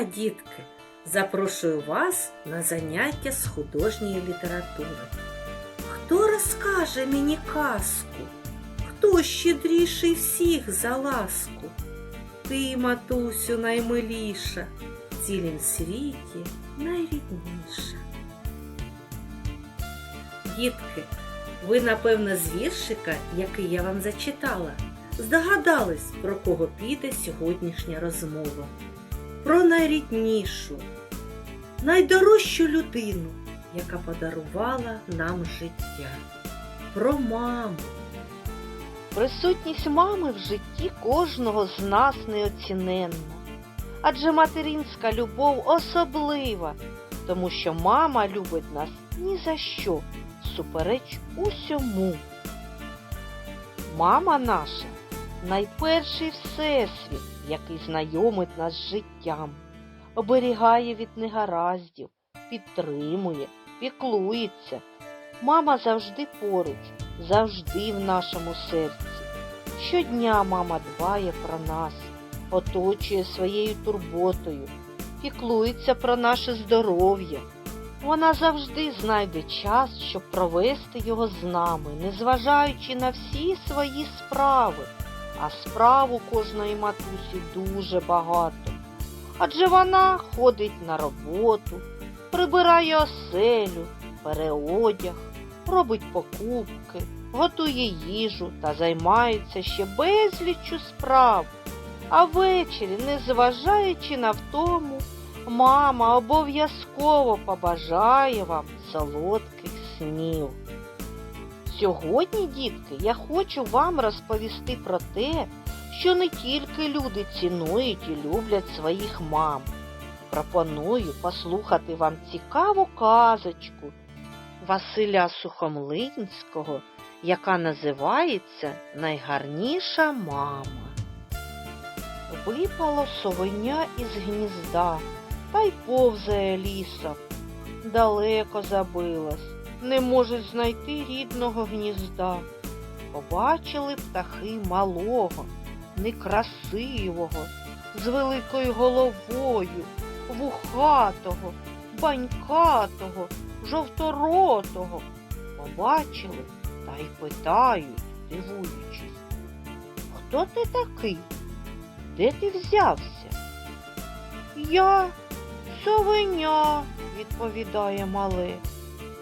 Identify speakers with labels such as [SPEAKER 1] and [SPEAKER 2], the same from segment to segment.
[SPEAKER 1] дня, дітки! Запрошую вас на заняття з художньої літератури. Хто розкаже мені казку? Хто щедріший всіх за ласку? Ти, матусю, наймиліша, в цілім світі найрідніша. Дітки, ви, напевно, з віршика, який я вам зачитала, здогадались, про кого піде сьогоднішня розмова. Про найріднішу, найдорожчу людину, яка подарувала нам життя. Про маму.
[SPEAKER 2] Присутність мами в житті кожного з нас неоціненна. Адже материнська любов особлива, тому що мама любить нас ні за що, супереч усьому. Мама наша найперший всесвіт, який знайомить нас з життям, оберігає від негараздів, підтримує, піклується. Мама завжди поруч, завжди в нашому серці. Щодня мама дбає про нас, оточує своєю турботою, піклується про наше здоров'я. Вона завжди знайде час, щоб провести його з нами, незважаючи на всі свої справи. А справ у кожної матусі дуже багато. Адже вона ходить на роботу, прибирає оселю, бере одяг, робить покупки, готує їжу та займається ще безліччю справ. А ввечері, незважаючи на втому, мама обов'язково побажає вам солодких снів. Сьогодні, дітки, я хочу вам розповісти про те, що не тільки люди цінують і люблять своїх мам. Пропоную послухати вам цікаву казочку Василя Сухомлинського, яка називається Найгарніша мама. Випало совеня із гнізда та й повзає лісом. Далеко забилась, не може знайти рідного гнізда. Побачили птахи малого, некрасивого, з великою головою, вухатого, банькатого, жовторотого. Побачили та й питають, дивуючись. Хто ти такий? Де ти взявся? Я совеня, відповідає мале.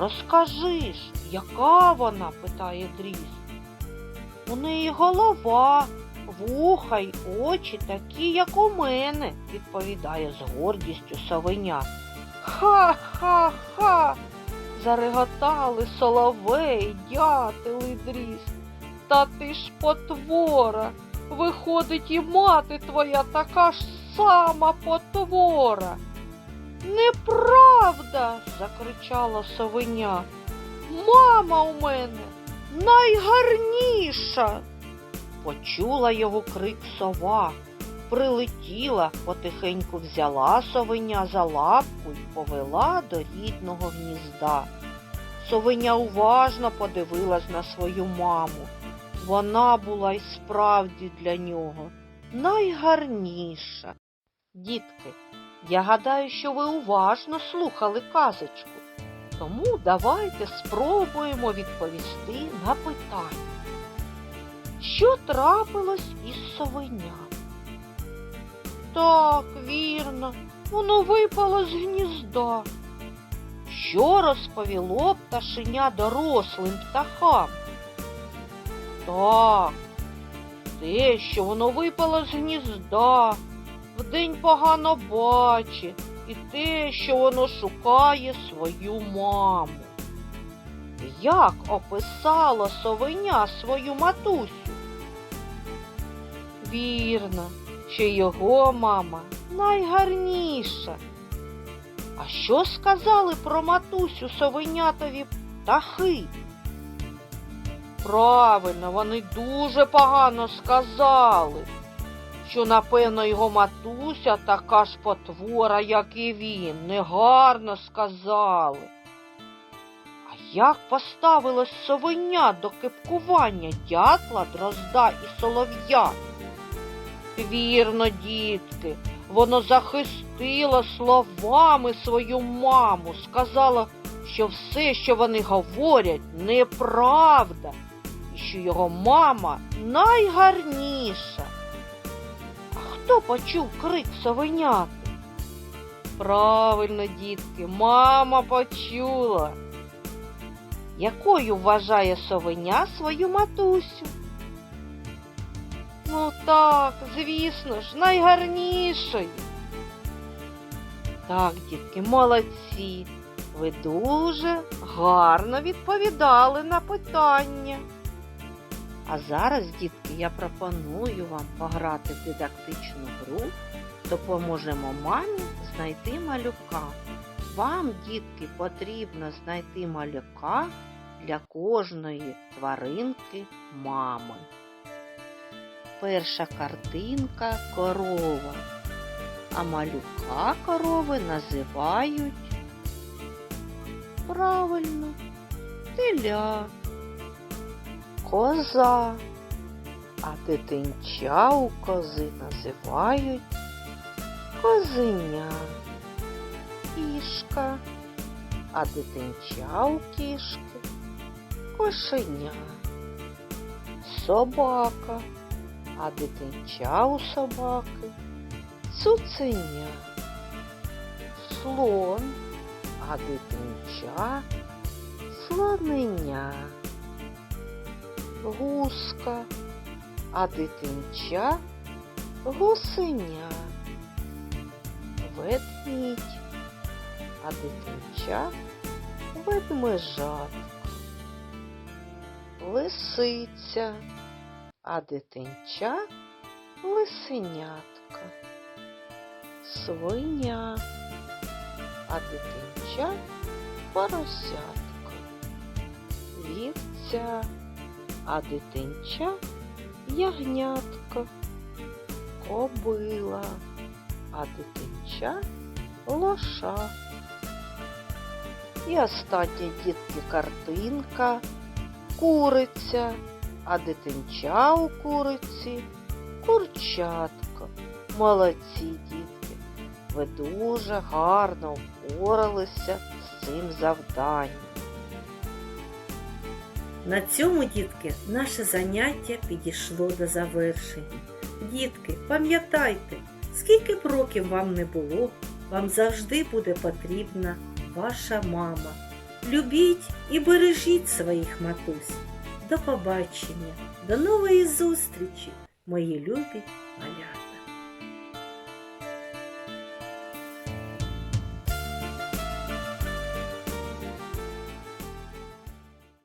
[SPEAKER 2] Розкажи ж, яка вона? питає дріз. У неї голова, вуха й очі такі, як у мене, відповідає з гордістю совеня. Ха-ха-ха. Зареготали соловей, дятел і дріз. Та ти ж потвора. Виходить, і мати твоя така ж сама потвора. Неправда, закричала совеня. Мама у мене найгарніша. Почула його крик сова, прилетіла, потихеньку взяла совеня за лапку й повела до рідного гнізда. Совеня уважно подивилась на свою маму. Вона була й справді для нього найгарніша. Дітки, я гадаю, що ви уважно слухали казочку, тому давайте спробуємо відповісти на питання. Що трапилось із совеням? Так, вірно, воно випало з гнізда. Що розповіло пташеня дорослим птахам? Так, те, що воно випало з гнізда, вдень погано бачить, і те, що воно шукає свою маму. Як описало совеня свою матусю? Вірно, що його мама найгарніша. А що сказали про матусю совенятові птахи? Правильно, вони дуже погано сказали, що, напевно, його матуся така ж потвора, як і він, негарно сказали. А як поставилось совеня до кипкування дятла, дрозда і солов'я? Вірно, дітки, воно захистило словами свою маму, сказала, що все, що вони говорять, неправда, і що його мама найгарніша. Хто почув крик совеняти? Правильно, дітки, мама почула. Якою вважає совеня свою матусю? Ну так, звісно ж, найгарнішою. Так, дітки, молодці. Ви дуже гарно відповідали на питання. А зараз, дітки, я пропоную вам пограти в дидактичну гру. Допоможемо мамі знайти малюка. Вам, дітки, потрібно знайти малюка для кожної тваринки мами. Перша картинка корова, а малюка корови називають правильно теля, коза, а дитинча у кози називають козеня, кішка, а дитинча у кішки кошеня, собака, а дитинча у собаки цуценя, слон, а дитинча слоненя, гуска, а дитинча гусеня, ведмідь, а дитинча ведмежатка, лисиця, а дитинча лисенятка, свиня, а дитинча поросятка, вівця, а дитинча ягнятка, кобила, а дитинча лоша. І остання дітки картинка, куриця, а дитинча у куриці курчатко. Молодці дітки, ви дуже гарно впоралися з цим завданням.
[SPEAKER 1] На цьому, дітки, наше заняття підійшло до завершення. Дітки, пам'ятайте, скільки б років вам не було, вам завжди буде потрібна ваша мама. Любіть і бережіть своїх матусь. До побачення, до нової зустрічі, мої любі малята.